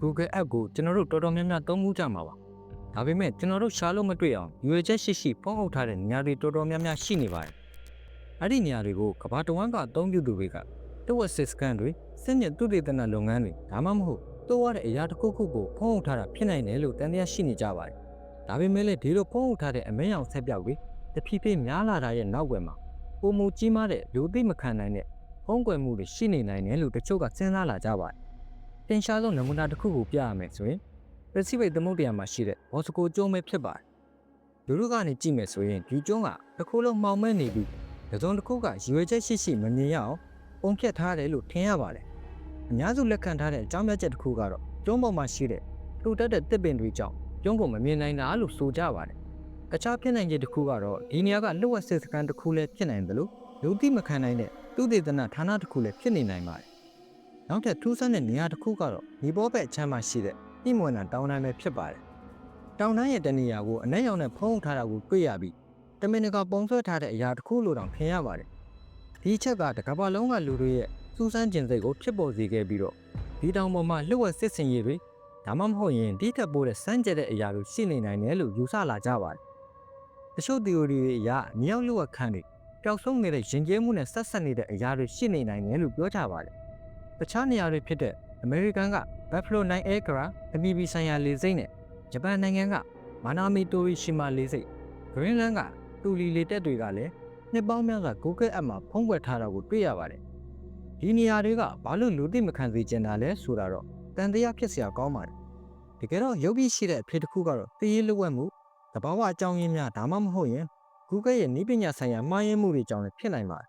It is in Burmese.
Google App ကိုကျွန်တော်တို့တော်တော်များများသုံးမှုကြမှာပါဒါပေမဲ့ကျွန်တော်တို့ရှာလို့မတွေ့အောင်ရွေချက်ရှိရှိဖုံးအုပ်ထားတဲ့နေရာတွေတော်တော်များများရှိနေပါတယ်အဲ့ဒီနေရာတွေကိုကဘာတဝမ်းကအသုံးပြုသူတွေကတဝက်စစ်စကန်တွေစစ်ညစ်သူတေသနလုပ်ငန်းတွေဒါမှမဟုတ်တိုးရတဲ့အရာတစ်ခုခုကိုဖုံးအုပ်ထားတာဖြစ်နိုင်တယ်လို့တန်တရားရှိနေကြပါတယ်ဒါပေမဲ့လည်းဒီလိုဖုံးအုပ်ထားတဲ့အမဲရောင်ဆက်ပြောက်တွေတဖြည်းဖြည်းများလာတာရဲ့နောက်ွယ်မှာပုံမူကြီးမားတဲ့လူသိမခံနိုင်တဲ့ဖုံးကွယ်မှုတွေရှိနေနိုင်တယ်လို့တချို့ကစဉ်းစားလာကြပါတယ် သင်ရှားဆုံးနမူနာတစ်ခုကိုပြရမယ်ဆိုရင်ပစိဖိတ်သမုဒ္ဒရာမှာရှိတဲ့ဘော်စကိုကျွန်းပဲဖြစ်ပါတယ်လူတို့ကနေကြည့်မယ်ဆိုရင်ဒီကျွန်းကတစ်ခုလုံးမှောင်မဲနေပြီးတစုံတစ်ခုကရွေချက်ရှိရှိမမြင်ရအောင်ပုံဖြတ်ထားတယ်လို့ထင်ရပါတယ်အများစုလက်ခံထားတဲ့အကြောင်းပြချက်တစ်ခုကတော့ကျွန်းပေါ်မှာရှိတဲ့လှူတက်တဲ့တစ်ပင်တွေကြောင့်ကျွန်းကိုမမြင်နိုင်တာလို့ဆိုကြပါတယ်တခြားဖြစ်နိုင်ခြင်းတစ်ခုကတော့ဒီနေရာကလှုပ်ဝက်စစ်စကန်တစ်ခုလည်းဖြစ်နိုင်တယ်လို့လူသိမခံနိုင်တဲ့သူတေသနဌာနတစ်ခုလည်းဖြစ်နေနိုင်ပါတယ်။ နောက်ထပ်ထူးဆန်းတဲ့နေရာတစ်ခုကတော့ဒီဘောဘက်အချမ်းမှာရှိတဲ့ပြိမွန်နာတောင်တန်းပဲဖြစ်ပါတယ်။တောင်တန်းရဲ့တနေရာကိုအနက်ရောင်နဲ့ဖုံးထားတာကိုတွေ့ရပြီးတမင်တကာပုံဆွဲထားတဲ့အရာတစ်ခုလို့တောင်ထင်ရပါတယ်။ဒီချက်ကတကမ္ဘာလုံးကလူတွေရဲ့စူးစမ်းကျင်စိတ်ကိုဖြစ်ပေါ်စေခဲ့ပြီးတော့ဒီတောင်ပေါ်မှာလှုပ်ဝက်စစ်စင်ရည်တွေဒါမှမဟုတ်ရင်ဒီထက်ပိုတဲ့စမ်းကြတဲ့အရာတွေရှိနေနိုင်တယ်လို့ယူဆလာကြပါတယ်။တချို့ theory တွေအရမြောက်လှုပ်ဝက်ခန်းတွေပျောက်ဆုံးနေတဲ့ရင်ကျဲမှုနဲ့ဆက်ဆက်နေတဲ့အရာတွေရှိနေနိုင်တယ်လို့ပြောကြပါတယ်။ တခြားနေရာတွေဖြစ်တဲ့အမေရိကန်က Buffalo 9 Aircraft အပြည်ပြည်ဆိုင်ရာလေဆိပ်နဲ့ဂျပန်နိုင်ငံကမာနာမီတိုရီရှီမာလေဆိပ် Greenland ကတူလီလေတက်တွေကလည်းနှစ်ပေါင်းများစွာ Google App မှာဖုံးကွယ်ထားတာကိုတွေ့ရပါတယ်။ဒီနေရာတွေကဘာလို့လူသိမခံစေချင်တာလဲဆိုတာတော့တန်တရားဖြစ်စရာကောင်းပါတယ်။တကယ်တော့ရုပ်ပြီးရှိတဲ့အဖြစ်တစ်ခုကတော့တည်ရလွတ်ဝက်မှုသဘာဝအကြောင်းရင်းများဒါမှမဟုတ်ရင် Google ရဲ့နည်းပညာဆိုင်ရာမှားယွင်းမှုတွေကြောင့်လည်းဖြစ်နိုင်ပါတယ်